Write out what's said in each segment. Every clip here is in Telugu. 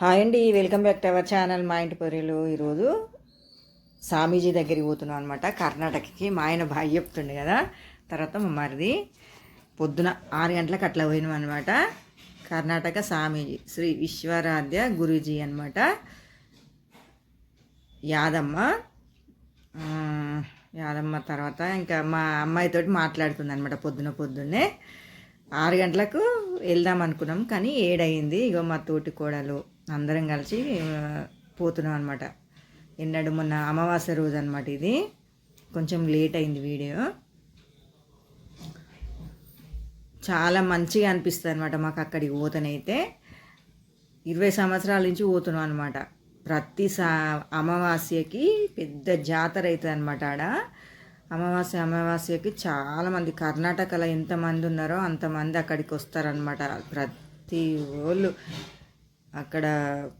హాయ్ అండి welcome back to our channel మా ఇంటి పొరియలు ఈరోజు స్వామీజీ దగ్గరికి పోతున్నాం అనమాట కర్ణాటకకి మా ఆయన బాగా చెప్తుండే కదా. తర్వాత మా మరిది పొద్దున ఆరు గంటలకు అట్లా పోయినాం అనమాట కర్ణాటక స్వామీజీ శ్రీ విశ్వరాధ్య గురూజీ అనమాట యాదమ్మ యాదమ్మ తర్వాత ఇంకా మా అమ్మాయితోటి మాట్లాడుతుంది అనమాట పొద్దున పొద్దున్నే. ఆరు గంటలకు వెళ్దాం అనుకున్నాం కానీ ఏడయింది. ఇగో మా తోటి కోడలు అందరం కలిసి పోతున్నాం అనమాట ఎన్నడు మొన్న అమావాస్య రోజు అనమాట ఇది. కొంచెం లేట్ అయింది వీడియో. చాలా మంచిగా అనిపిస్తుంది అనమాట మాకు అక్కడికి పోతనైతే. ఇరవై సంవత్సరాల నుంచి పోతున్నాం అనమాట ప్రతి సా అమావాస్యకి పెద్ద జాతర అవుతుంది అనమాట ఆడ. అమావాస్య అమావాస్యకి చాలామంది కర్ణాటకలో ఎంతమంది ఉన్నారో అంతమంది అక్కడికి వస్తారనమాట ప్రతి వాళ్ళు అక్కడ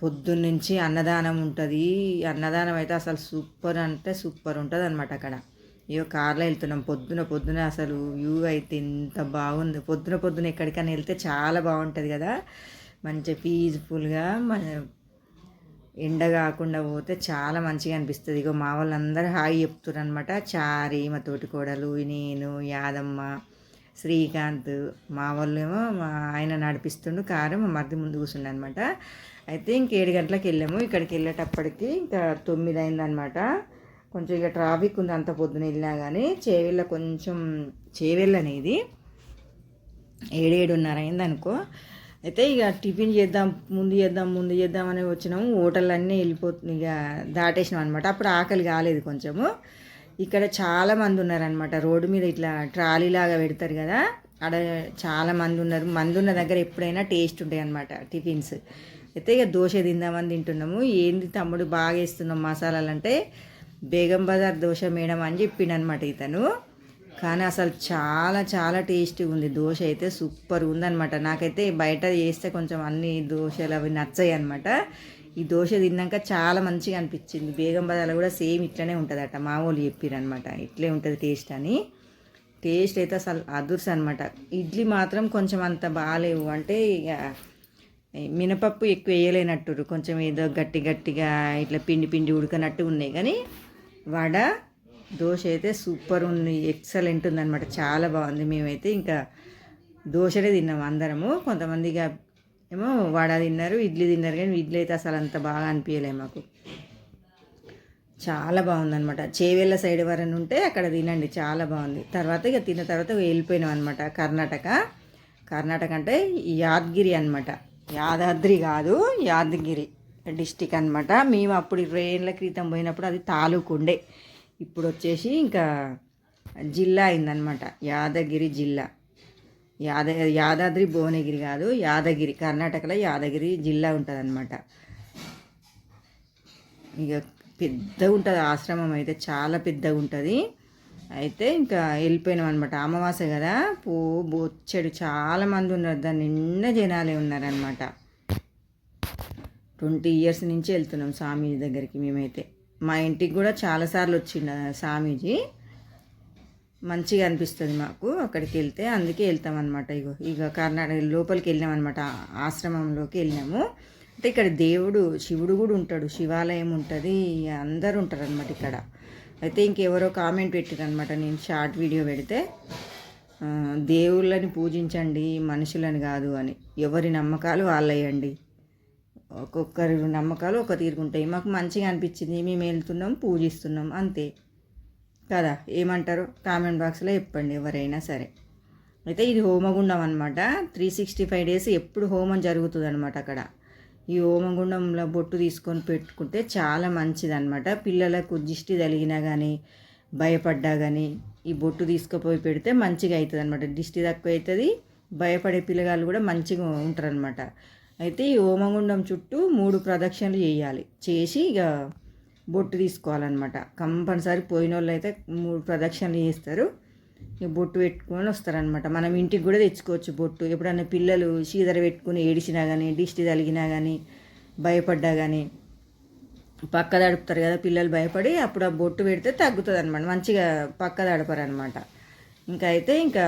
పొద్దున్నుంచి అన్నదానం ఉంటుంది. అన్నదానం అయితే అసలు సూపర్ అంటే సూపర్ ఉంటుంది అనమాట అక్కడ. ఇయో కార్లో వెళ్తున్నాం. పొద్దున పొద్దున అసలు వ్యూ అయితే ఎంత బాగుంది. పొద్దున పొద్దున ఎక్కడికైనా వెళ్తే చాలా బాగుంటుంది కదా. మంచిగా పీస్ఫుల్గా మన ఎండ కాకుండా పోతే చాలా మంచిగా అనిపిస్తుంది. ఇగో మా వాళ్ళందరూ హాయి చెప్తున్నారు అనమాట చారి మా తోటి కోడలు నేను యాదమ్మ శ్రీకాంత్ మా వాళ్ళేమో మా ఆయన నడిపిస్తుండు కారు మా మరిది ముందు కూర్చుండే అనమాట అయితే ఇంక ఏడు గంటలకు వెళ్ళాము. ఇక్కడికి వెళ్ళేటప్పటికి ఇంకా తొమ్మిది అయిందనమాట కొంచెం ఇక ట్రాఫిక్ ఉంది అంత పొద్దున వెళ్ళినా కానీ చేవెళ్ళ కొంచెం చేవెళ్ళ అనేది ఏడేడున్నర అయింది అనుకో అయితే ఇక టిఫిన్ చేద్దాం ముందు చేద్దాం ముందు చేద్దాం అని వచ్చినాము. హోటల్ అన్నీ వెళ్ళిపోతుంది ఇక దాటేసినాం అనమాట అప్పుడు ఆకలి కాలేదు కొంచెము. ఇక్కడ చాలా మంది ఉన్నారనమాట రోడ్డు మీద ఇట్లా ట్రాలీ లాగా పెడతారు కదా ఆడ చాలా మంది ఉన్నారు. మంది ఉన్న దగ్గర ఎప్పుడైనా టేస్ట్ ఉంటాయి అనమాట టిఫిన్స్. అయితే ఇక దోశ తిందామని తింటున్నాము. ఏంది తమ్ముడు బాగా వేస్తున్నాం మసాలాలు అంటే బేగం బజార్ దోశ మేడం అని చెప్పిండనమాట ఇతను. కానీ అసలు చాలా చాలా టేస్టీగా ఉంది. దోశ అయితే సూపర్ ఉందనమాట నాకైతే బయట చేస్తే కొంచెం అన్ని దోశలు అవి నచ్చాయి అనమాట ఈ దోశ తిన్నాక చాలా మంచిగా అనిపించింది. బేగం బజార్లో కూడా సేమ్ ఇట్లనే ఉంటుందట. మామూలు చెప్పిరనమాట ఇట్లే ఉంటుంది టేస్ట్ అని. టేస్ట్ అయితే అసలు అదుర్స్ అనమాట ఇడ్లీ మాత్రం కొంచెం అంత బాగాలేవు అంటే ఇక మినపప్పు ఎక్కువ వేయలేనట్టు కొంచెం ఏదో గట్టి గట్టిగా ఇట్లా పిండి పిండి ఉడకనట్టు ఉన్నాయి. కానీ వడ దోశ అయితే సూపర్ ఉంది. ఎక్సలెంట్ ఉందన్నమాట. చాలా బాగుంది. మేమైతే ఇంకా దోశనే తిన్నాము అందరము. కొంతమంది ఇక ఏమో వడ తిన్నారు ఇడ్లీ తిన్నారు కానీ ఇడ్లీ అయితే అసలు అంత బాగా అనిపించలే మాకు. చాలా బాగుందనమాట చేవెళ్ళ సైడ్ వరని ఉంటే అక్కడ తినండి చాలా బాగుంది. తర్వాత ఇక తిన్న తర్వాత వెళ్ళిపోయినాం అనమాట కర్ణాటక. కర్ణాటక అంటే యాదగిరి అనమాట యాదాద్రి కాదు యాదగిరి డిస్టిక్ అనమాట మేము అప్పుడు ఇరవై ఏళ్ళ క్రితం పోయినప్పుడు అది తాలూకు ఉండే. ఇప్పుడు వచ్చేసి ఇంకా జిల్లా అయిందనమాట యాదగిరి జిల్లా. యాద యాదాద్రి భువనగిరి కాదు యాదగిరి కర్ణాటకలో యాదగిరి జిల్లా ఉంటుంది ఇక పెద్దగా ఉంటుంది ఆశ్రమం అయితే చాలా పెద్దగా ఉంటుంది. అయితే ఇంకా వెళ్ళిపోయినాం అనమాట అమావాస్య కదా పో బొచ్చెడు చాలామంది ఉన్నారు. దాని నిండా జనాలే ఉన్నారనమాట ట్వంటీ ఇయర్స్ నుంచి వెళ్తున్నాం స్వామీజీ దగ్గరికి మేమైతే. మా ఇంటికి కూడా చాలాసార్లు వచ్చిండ స్వామీజీ. మంచిగా అనిపిస్తుంది మాకు. అక్కడికి వెళ్తే అందుకే వెళ్తామన్నమాట. ఇగో ఇక కర్ణాటక లోపలికి వెళ్ళామన్నమాట ఆశ్రమంలోకి వెళ్ళాము అంటే ఇక్కడ దేవుడు శివుడు కూడా ఉంటాడు. శివాలయం ఉంటుంది. అందరు ఉంటారు అనమాట ఇక్కడ. అయితే ఇంకెవరో కామెంట్ పెట్టారనమాట నేను షార్ట్ వీడియో పెడితే దేవుళ్ళని పూజించండి మనుషులని కాదు అని. ఎవరి నమ్మకాలు వాళ్ళయండి. ఒక్కొక్కరి నమ్మకాలు ఒక తీరుకుంటాయి. మాకు మంచిగా అనిపించింది. మేము వెళ్తున్నాం పూజిస్తున్నాం అంతే. కదా ఏమంటారు? కామెంట్ బాక్స్లో చెప్పండి ఎవరైనా సరే. అయితే ఇది హోమగుండం అనమాట త్రీ సిక్స్టీ ఫైవ్ డేస్ ఎప్పుడు హోమం జరుగుతుంది అనమాట అక్కడ. ఈ హోమగుండంలో బొట్టు తీసుకొని పెట్టుకుంటే చాలా మంచిదనమాట పిల్లలకు దిష్టి తగిలినా కానీ భయపడ్డా కానీ ఈ బొట్టు తీసుకుపోయి పెడితే మంచిగా అవుతుంది అనమాట దిష్టి తక్కువ అవుతుంది భయపడే పిల్లగాళ్ళు కూడా మంచిగా ఉంటారనమాట అయితే ఈ హోమగుండం చుట్టూ మూడు ప్రదక్షిణలు చేయాలి. చేసి ఇక బొట్టు తీసుకోవాలన్నమాట. కంపల్సరీ పోయిన వాళ్ళు అయితే మూడు ప్రదక్షిణలు చేస్తారు. ఈ బొట్టు పెట్టుకొని వస్తారనమాట మనం ఇంటికి కూడా తెచ్చుకోవచ్చు బొట్టు. ఎప్పుడన్నా పిల్లలు సీదర పెట్టుకుని ఏడిచినా కానీ దిష్టి తలిగినా కానీ భయపడ్డా కానీ పక్క దడుపుతారు కదా పిల్లలు భయపడి అప్పుడు ఆ బొట్టు పెడితే తగ్గుతుంది అనమాట మంచిగా పక్క దడపరు అనమాట ఇంకా అయితే ఇంకా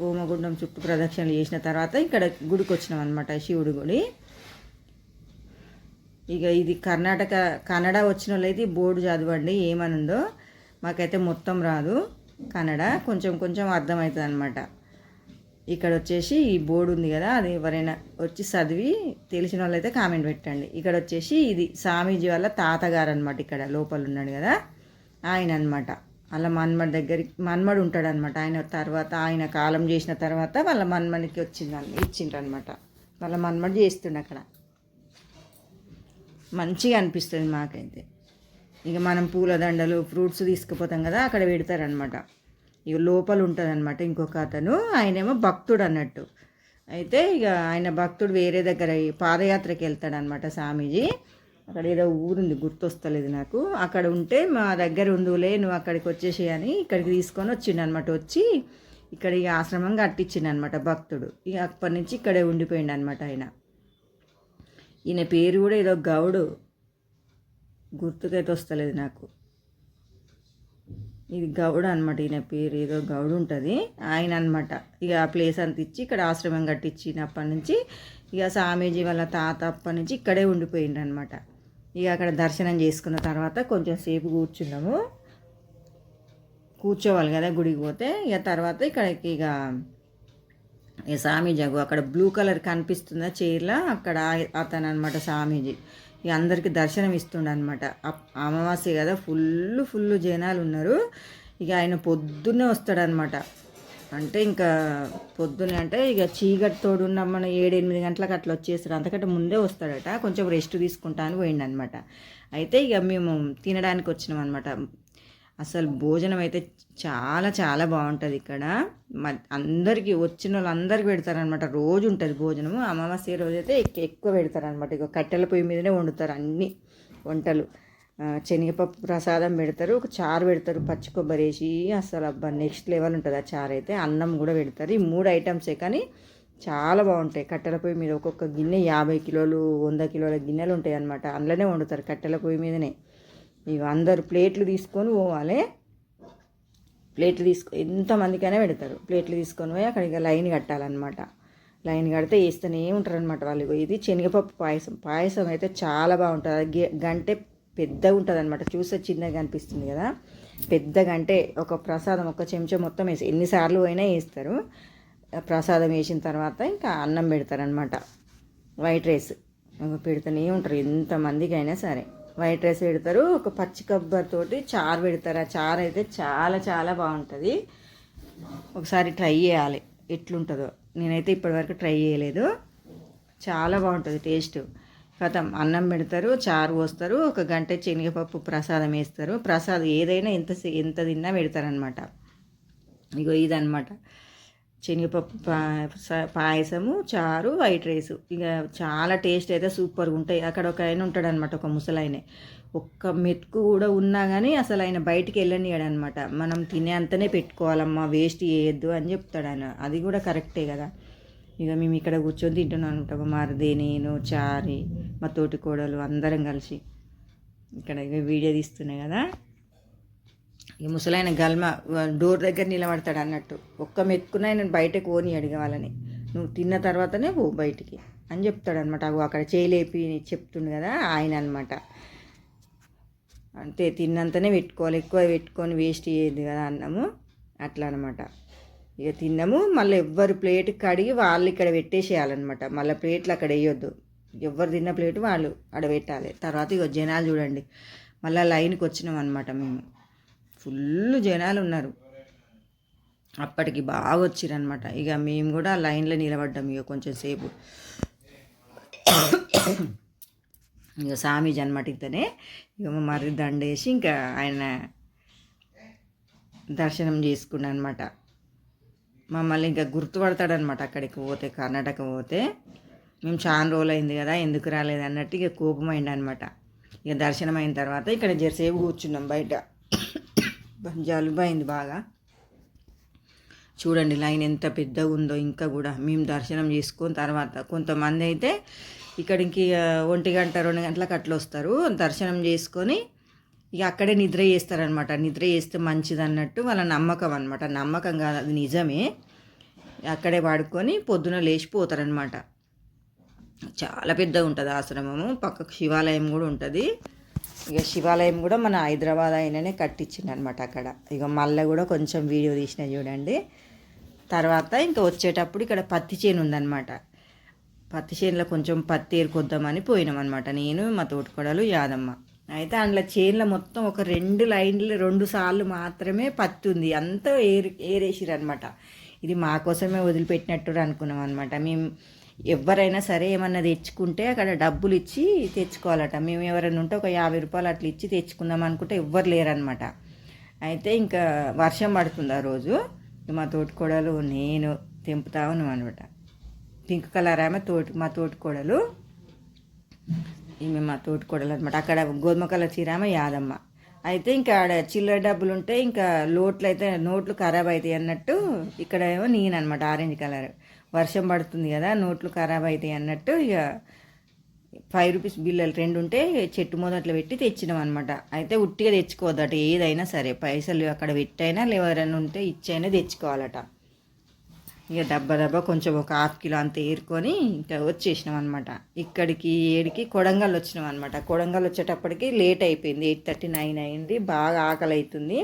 హోమగుండం చుట్టూ ప్రదక్షిణలు చేసిన తర్వాత ఇక్కడ గుడికి వచ్చినాం అనమాట శివుడి గుడి. ఇక ఇది కర్ణాటక కన్నడ వచ్చిన వాళ్ళైతే ఈ బోర్డు చదవండి ఏమనుందో. మాకైతే మొత్తం రాదు. కన్నడ కొంచెం కొంచెం అర్థమవుతుంది అనమాట ఇక్కడ వచ్చేసి ఈ బోర్డు ఉంది కదా అది ఎవరైనా వచ్చి చదివి తెలిసిన వాళ్ళైతే కామెంట్ పెట్టండి. ఇక్కడ వచ్చేసి ఇది స్వామీజీ వాళ్ళ తాతగారు అనమాట ఇక్కడ లోపల ఉన్నాడు కదా ఆయన అనమాట వాళ్ళ మన్మడి దగ్గరికి మన్మడు ఉంటాడు అనమాట ఆయన తర్వాత ఆయన కాలం చేసిన తర్వాత వాళ్ళ మన్మడికి వచ్చింది ఇచ్చిండ్రు అనమాట వాళ్ళ మన్మడు చేస్తుండే అక్కడ. మంచిగా అనిపిస్తుంది మాకైతే. ఇక మనం పూలదండలు ఫ్రూట్స్ తీసుకుపోతాం కదా అక్కడ పెడతారనమాట ఇక లోపల ఉంటుంది అనమాట ఇంకొక అతను ఆయనేమో భక్తుడు అన్నట్టు. అయితే ఇక ఆయన భక్తుడు వేరే దగ్గర పాదయాత్రకి వెళ్తాడనమాట స్వామీజీ. అక్కడ ఏదో ఊరుంది గుర్తొస్తలేదు నాకు. అక్కడ ఉంటే మా దగ్గర ఉందులే నువ్వు అక్కడికి వచ్చేసి అని ఇక్కడికి తీసుకొని వచ్చిండు అనమాట వచ్చి ఇక్కడ ఈ ఆశ్రమం కట్టించిండు అనమాట భక్తుడు. ఇక అప్పటి నుంచి ఇక్కడే ఉండిపోయిండు అనమాట ఆయన. ఈయన పేరు కూడా ఏదో గౌడు. గుర్తుకైతే వస్తలేదు నాకు. ఇది గౌడ అనమాట ఈయన పేరు. ఏదో గౌడు ఉంటుంది. ఆయన అనమాట ఇక ఆ ప్లేస్ అంత ఇచ్చి ఇక్కడ ఆశ్రమం కట్టించినప్పటి నుంచి ఇక స్వామీజీ వాళ్ళ తాత అప్పటి నుంచి ఇక్కడే ఉండిపోయిండు అనమాట ఇక అక్కడ దర్శనం చేసుకున్న తర్వాత కొంచెం సేపు కూర్చున్నాము. కూర్చోవాలి కదా గుడికి పోతే. ఇక తర్వాత ఇక్కడికి ఇక స్వామీజీ అగో అక్కడ బ్లూ కలర్ కనిపిస్తుందా చైర్లో? అక్కడ అతను అనమాట స్వామీజీ ఇక అందరికీ దర్శనం ఇస్తుండ అనమాట అమావాస్య కదా ఫుల్ ఫుల్ జనాలు ఉన్నారు. ఇక ఆయన పొద్దున్నే వస్తాడనమాట అంటే ఇంకా పొద్దునే అంటే ఇక చీకటి తోడున్న మన ఏడు ఎనిమిది గంటలకు అట్లా వచ్చేస్తాడు. అంతకంటే ముందే వస్తాడట. కొంచెం రెస్ట్ తీసుకుంటా అని పోయిండనమాట అయితే ఇక మేము తినడానికి వచ్చినాం అనమాట అసలు భోజనం అయితే చాలా చాలా బాగుంటుంది ఇక్కడ. అందరికీ వచ్చిన వాళ్ళందరికీ పెడతారనమాట రోజు ఉంటుంది భోజనం అమావాస్య రోజు అయితే ఎక్కువ పెడతారనమాట ఇక కట్టెల పొయ్యి మీదనే వండుతారు అన్ని వంటలు. శనగపప్పు ప్రసాదం పెడతారు. ఒక చారు పెడతారు. పచ్చి కొబ్బరి వేసి అసలు అబ్బా నెక్స్ట్ లెవెల్ ఉంటుంది ఆ చారు అయితే. అన్నం కూడా పెడతారు. ఈ మూడు ఐటమ్సే కానీ చాలా బాగుంటాయి. కట్టెల పొయ్యి మీద ఒక్కొక్క గిన్నె యాభై కిలోలు వంద కిలోల గిన్నెలు ఉంటాయి అనమాట అందులోనే వండుతారు కట్టెల పొయ్యి మీదనే. ఇక అందరు ప్లేట్లు తీసుకొని పోవాలి. ప్లేట్లు తీసుకో ఎంతమందికైనా పెడతారు. ప్లేట్లు తీసుకొని పోయి అక్కడికి లైన్ కట్టాలన్నమాట. లైన్ కడితే వేస్తూనే ఉంటారు అనమాట వాళ్ళు ఇది శనగపప్పు పాయసం. పాయసం అయితే చాలా బాగుంటుంది. గంటే పెద్దగా ఉంటుంది అనమాట చూస్తే చిన్నగా అనిపిస్తుంది కదా. పెద్దగా అంటే ఒక ప్రసాదం ఒక చెంచా మొత్తం వేసి ఎన్నిసార్లు అయినా వేస్తారు. ప్రసాదం వేసిన తర్వాత ఇంకా అన్నం పెడతారనమాట వైట్ రైస్. పెడుతూనే ఉంటారు. ఎంతమందికి అయినా సరే. వైట్ రైస్ పెడతారు. ఒక పచ్చి కొబ్బరితోటి చారు పెడతారు. ఆ చారు అయితే చాలా చాలా బాగుంటుంది. ఒకసారి ట్రై చేయాలి. ఎట్లుంటుందో. నేనైతే ఇప్పటివరకు ట్రై చేయలేదు. చాలా బాగుంటుంది టేస్ట్. కథం అన్నం పెడతారు చారు పోస్తారు ఒక గంట శనగపప్పు ప్రసాదం వేస్తారు. ప్రసాదం ఏదైనా ఎంత ఎంత తిన్నా పెడతారనమాట ఇగో ఇదనమాట శనగపప్పు పాయసము చారు వైట్ రైస్. ఇక చాలా టేస్ట్ అయితే సూపర్గా ఉంటాయి. అక్కడ ఒక ఆయన ఉంటాడనమాట ఒక ముసలాయనే. ఒక్క మెతుకు కూడా ఉన్నా కానీ అసలు ఆయన బయటికి వెళ్ళనియాడనమాట మనం తినే అంతనే పెట్టుకోవాలమ్మా వేస్ట్ చేయొద్దు అని చెప్తాడు ఆయన. అది కూడా కరెక్టే కదా. ఇక మేము ఇక్కడ కూర్చొని తింటున్నాం అనమాట మరిది నేను చారి మా తోటి కోడలు అందరం కలిసి. ఇక్కడ వీడియో తీస్తున్నాయి కదా. ఈ ముసలాయన గల్మ డోర్ దగ్గర నిలబడతాడు అన్నట్టు. ఒక్క మెత్తుకున్న ఆయన బయటకు ఓని అడగాలని నువ్వు తిన్న తర్వాతనే పో బయటికి అని చెప్తాడు అనమాట అవి అక్కడ చేయలేపి చెప్తుండు కదా ఆయన అనమాట అంతే తిన్నంతనే పెట్టుకోవాలి. ఎక్కువ పెట్టుకొని వేస్ట్ చేయదు కదా అన్నము. అట్లా అనమాట ఇక తిన్నాము. మళ్ళీ ఎవ్వరు ప్లేట్ కడిగి వాళ్ళు ఇక్కడ పెట్టేసేయాలన్నమాట. మళ్ళీ ప్లేట్లు అక్కడ వేయొద్దు. ఎవరు తిన్న ప్లేట్ వాళ్ళు అక్కడ పెట్టాలి. తర్వాత ఇక జనాలు చూడండి. మళ్ళీ లైన్కి వచ్చినాం అనమాట మేము. ఫుల్ జనాలు ఉన్నారు అప్పటికి బాగా వచ్చిరనమాట ఇక మేము కూడా లైన్లో నిలబడ్డాం ఇక కొంచెం సేపు. ఇక స్వామీజీ అనమాట ఇతనే. ఇక మరి దండేసి ఇంకా ఆయన దర్శనం చేసుకున్నా అనమాట మమ్మల్ని ఇంకా గుర్తుపడతాడనమాట అక్కడికి పోతే కర్ణాటక పోతే. మేము చాలా రోజులు అయింది కదా ఎందుకు రాలేదు అన్నట్టు ఇక కోపం అనమాట ఇక దర్శనం అయిన తర్వాత ఇక్కడ జరసేపు కూర్చున్నాం బయట. జలుబు అయింది బాగా. చూడండి లైన్ ఎంత పెద్దగా ఉందో ఇంకా కూడా. మేము దర్శనం చేసుకున్న తర్వాత కొంతమంది అయితే ఇక్కడికి ఒంటి గంట రెండు గంటలకు అట్లా వస్తారు. దర్శనం చేసుకొని ఇక అక్కడే నిద్ర చేస్తారనమాట. నిద్ర చేస్తే మంచిది అన్నట్టు వాళ్ళ నమ్మకం అనమాట నమ్మకం కాదు అది నిజమే. అక్కడే పడుకొని పొద్దున లేచిపోతారనమాట. చాలా పెద్దగా ఉంటుంది ఆశ్రమము. పక్కకు శివాలయం కూడా ఉంటుంది. ఇక శివాలయం కూడా మన హైదరాబాద్ అయిననే కట్టించింది అనమాట అక్కడ. ఇక మళ్ళీ కూడా కొంచెం వీడియో తీసిన చూడండి. తర్వాత ఇంకా వచ్చేటప్పుడు ఇక్కడ పత్తి చేను ఉందన్నమాట పత్తి చేనులో కొంచెం పత్తి ఏరుకొద్దామని పోయినాం అనమాట నేను మా తోటికోడలు యాదమ్మ. అయితే అందులో చేనులో మొత్తం ఒక రెండు లైన్లు రెండు సార్లు మాత్రమే పత్తి ఉంది. అంతా ఏరు ఏరేసిరు అనమాట ఇది మా కోసమే వదిలిపెట్టినట్టు అనుకున్నాం అనమాట మేము ఎవరైనా సరే ఏమన్నా తెచ్చుకుంటే అక్కడ డబ్బులు ఇచ్చి తెచ్చుకోవాలట. మేము ఎవరైనా ఉంటే ఒక యాభై రూపాయలు అట్లా ఇచ్చి తెచ్చుకుందాం అనుకుంటే ఎవ్వరు లేరనమాట అయితే ఇంకా వర్షం పడుతుంది ఆ రోజు. మా తోటికోడలు నేను తెంపుతా ఉన్నాం అనమాట పింక్ కలర్ ఆమె తోటి మా తోటికోడలు. ఈమె మా తోటికోడలు అనమాట అక్కడ గోధుమ కలర్ చీర ఆమె యాదమ్మ. అయితే ఇంకా ఆడ చిల్లర డబ్బులు ఉంటే ఇంకా లోట్లు అయితే నోట్లు ఖరాబ్ అవుతాయి అన్నట్టు ఇక్కడ ఏమో నేను అనమాట ఆరెంజ్ కలర్. వర్షం పడుతుంది కదా నోట్లు ఖరాబ్ అవుతాయి అన్నట్టు ఇక ఫైవ్ రూపీస్ బిల్లలు రెండు ఉంటే చెట్టు మొదట్లో పెట్టి తెచ్చినాం అనమాట అయితే ఉట్టిగా తెచ్చుకోవద్దట ఏదైనా సరే పైసలు అక్కడ పెట్టైనా ఎవరైనా ఉంటే ఇచ్చైనా తెచ్చుకోవాలట. ఇక డబ్బా డబ్బా కొంచెం ఒక హాఫ్ కిలో అంత ఏరుకొని ఇంకా వచ్చేసినాం అనమాట ఇక్కడికి ఏడికి కొడంగల్ వచ్చినాం అనమాట కొడంగల్ వచ్చేటప్పటికి లేట్ అయిపోయింది ఎయిట్ థర్టీ నైన్ అయింది బాగా ఆకలి అవుతుంది.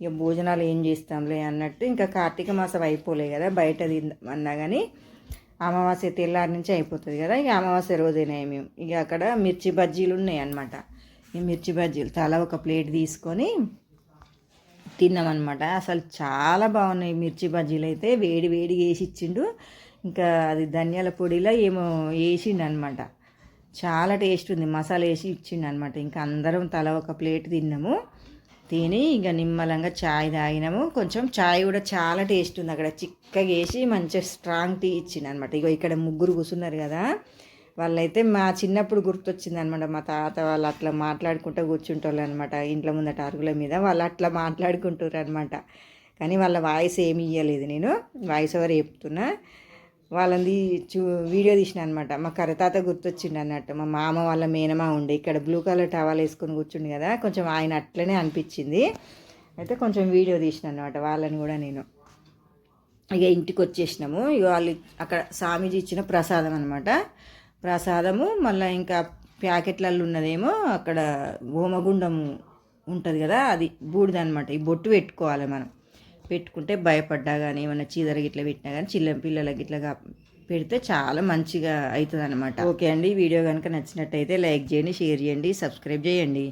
ఇక భోజనాలు ఏం చేస్తాంలే అన్నట్టు ఇంకా కార్తీక మాసం అయిపోలే కదా బయట తిందామన్నా కానీ అమావాస్య తెల్లారి నుంచి అయిపోతుంది కదా ఇక అమావాస్య రోజైనా మేము. ఇక అక్కడ మిర్చి బజ్జీలు ఉన్నాయి అనమాట ఈ మిర్చి బజ్జీలు తల ఒక ప్లేట్ తీసుకొని తిన్నామన్నమాట. అసలు చాలా బాగున్నాయి మిర్చి బజ్జీలు అయితే వేడి వేడి వేసి ఇచ్చిండు. ఇంకా అది ధనియాల పొడిలో ఏమో వేసిండు అనమాట చాలా టేస్ట్ ఉంది మసాలా వేసి ఇచ్చిండు అనమాట ఇంకా అందరం తల ఒక ప్లేట్ తిన్నాము. తిని ఇక నిమ్మలంగా చాయ్ తాగినాము. కొంచెం చాయ్ కూడా చాలా టేస్ట్ ఉంది. అక్కడ చిక్కగా వేసి మంచిగా స్ట్రాంగ్ టీ ఇచ్చింది అనమాట ఇక ఇక్కడ ముగ్గురు కూర్చున్నారు కదా. వాళ్ళైతే మా చిన్నప్పుడు గుర్తొచ్చింది అనమాట మా తాత వాళ్ళు అట్లా మాట్లాడుకుంటూ కూర్చుంటారు అనమాట ఇంట్లో ముందట అరుగుల మీద వాళ్ళు అట్లా మాట్లాడుకుంటారు అనమాట కానీ వాళ్ళ వాయిస్ ఏమి ఇవ్వలేదు నేను. వాయిస్ ఓవర్ చెప్తున్నా. వాళ్ళని చూ వీడియో తీసిన అనమాట మా కరతాత గుర్తొచ్చిండు అన్నట్టు. మా మామ వాళ్ళ మేనమా ఉండే ఇక్కడ బ్లూ కలర్ టవల్ వేసుకొని కూర్చుండు కదా కొంచెం ఆయన అట్లనే అనిపించింది. అయితే కొంచెం వీడియో తీసిన అనమాట వాళ్ళని కూడా నేను. ఇక ఇంటికి వచ్చేసినాము. ఇక వాళ్ళు అక్కడ స్వామీజీ ఇచ్చిన ప్రసాదం అనమాట ప్రసాదము మళ్ళీ ఇంకా ప్యాకెట్లలో ఉన్నదేమో అక్కడ హోమగుండం ఉంటుంది కదా అది బూడిదనమాట ఈ బొట్టు పెట్టుకోవాలి మనం. పెట్టుకుంటే భయపడ్డా కానీ ఏమైనా చీదర గిట్ల పెట్టినా కానీ చిల్ల పిల్లలకి ఇట్లా పెడితే చాలా మంచిగా అవుతుంది అనమాట ఓకే అండి. వీడియో కనుక నచ్చినట్టయితే లైక్ చేయండి షేర్ చేయండి సబ్స్క్రైబ్ చేయండి.